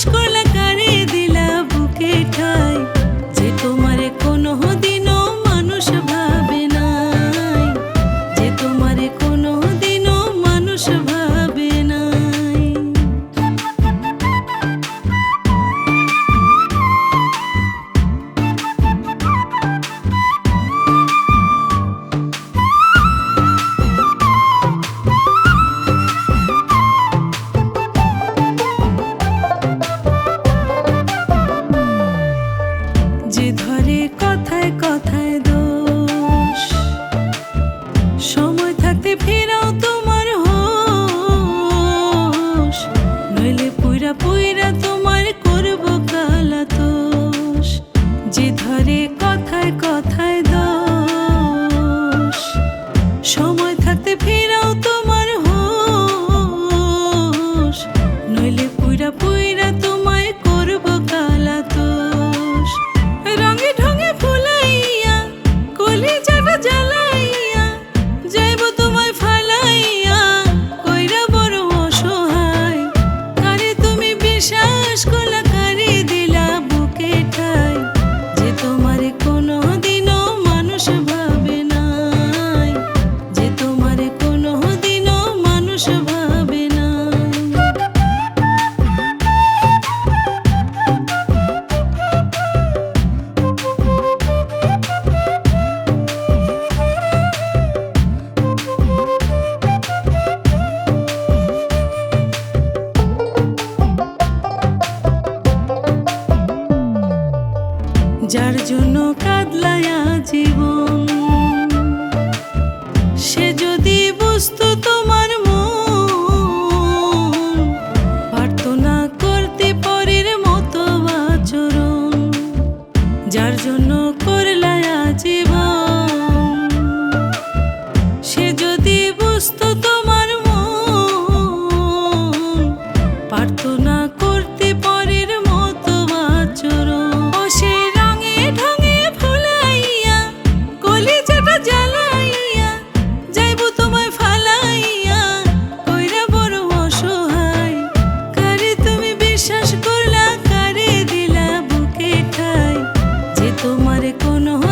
Escolha পুইরা পুইরা তোমার করব কালা তোষ যে ধরে কথায় কথায় দোষ। সময় থাকতে ফেরাও তোমার হোস নইলে পুইরা পুইরা escolher. যার জন্য আমার কোনো